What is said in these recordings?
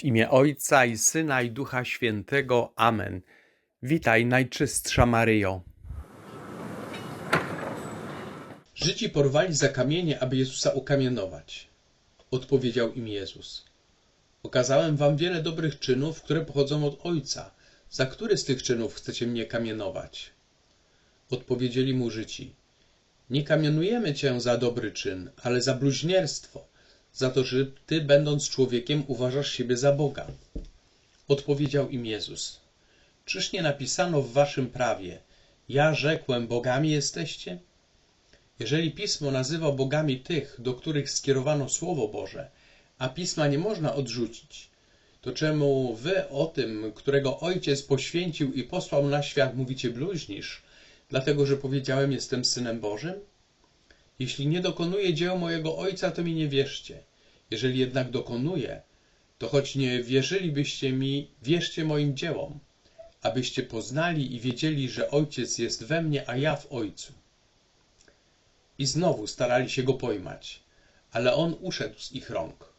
W imię Ojca i Syna i Ducha Świętego. Amen. Witaj, Najczystsza Maryjo. Żydzi porwali za kamienie, aby Jezusa ukamienować. Odpowiedział im Jezus. Okazałem wam wiele dobrych czynów, które pochodzą od Ojca. Za który z tych czynów chcecie mnie kamienować? Odpowiedzieli mu Żydzi. Nie kamienujemy cię za dobry czyn, ale za bluźnierstwo, za to, że ty, będąc człowiekiem, uważasz siebie za Boga. Odpowiedział im Jezus. Czyż nie napisano w waszym prawie, ja rzekłem, bogami jesteście? Jeżeli Pismo nazywa bogami tych, do których skierowano Słowo Boże, a Pisma nie można odrzucić, to czemu wy o tym, którego Ojciec poświęcił i posłał na świat, mówicie bluźnisz, dlatego że powiedziałem, jestem Synem Bożym? Jeśli nie dokonuję dzieł mojego Ojca, to mi nie wierzcie. Jeżeli jednak dokonuję, to choć nie wierzylibyście mi, wierzcie moim dziełom, abyście poznali i wiedzieli, że Ojciec jest we mnie, a ja w Ojcu. I znowu starali się go pojmać, ale on uszedł z ich rąk.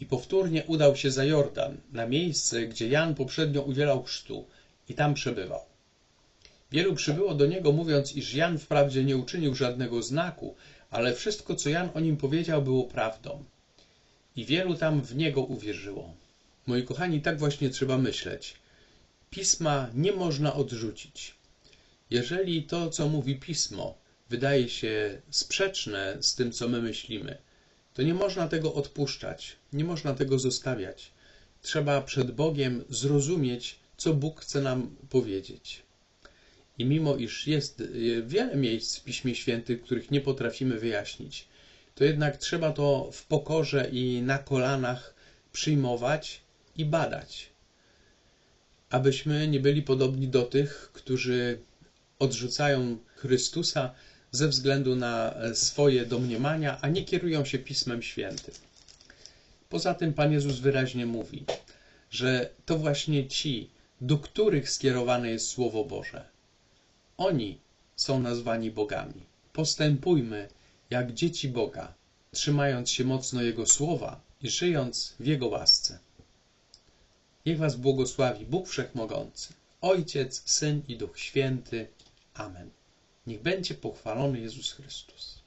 I powtórnie udał się za Jordan, na miejsce, gdzie Jan poprzednio udzielał chrztu i tam przebywał. Wielu przybyło do niego, mówiąc, iż Jan wprawdzie nie uczynił żadnego znaku, ale wszystko, co Jan o nim powiedział, było prawdą. I wielu tam w niego uwierzyło. Moi kochani, tak właśnie trzeba myśleć. Pisma nie można odrzucić. Jeżeli to, co mówi pismo, wydaje się sprzeczne z tym, co my myślimy, to nie można tego odpuszczać, nie można tego zostawiać. Trzeba przed Bogiem zrozumieć, co Bóg chce nam powiedzieć. I mimo iż jest y, wiele miejsc w Piśmie Świętym, których nie potrafimy wyjaśnić, to jednak trzeba to w pokorze i na kolanach przyjmować i badać, abyśmy nie byli podobni do tych, którzy odrzucają Chrystusa ze względu na e, swoje domniemania, a nie kierują się Pismem Świętym. Poza tym Pan Jezus wyraźnie mówi, że to właśnie ci, do których skierowane jest Słowo Boże, oni są nazwani bogami. Postępujmy jak dzieci Boga, trzymając się mocno Jego słowa i żyjąc w Jego łasce. Niech Was błogosławi Bóg Wszechmogący, Ojciec, Syn i Duch Święty. Amen. Niech będzie pochwalony Jezus Chrystus.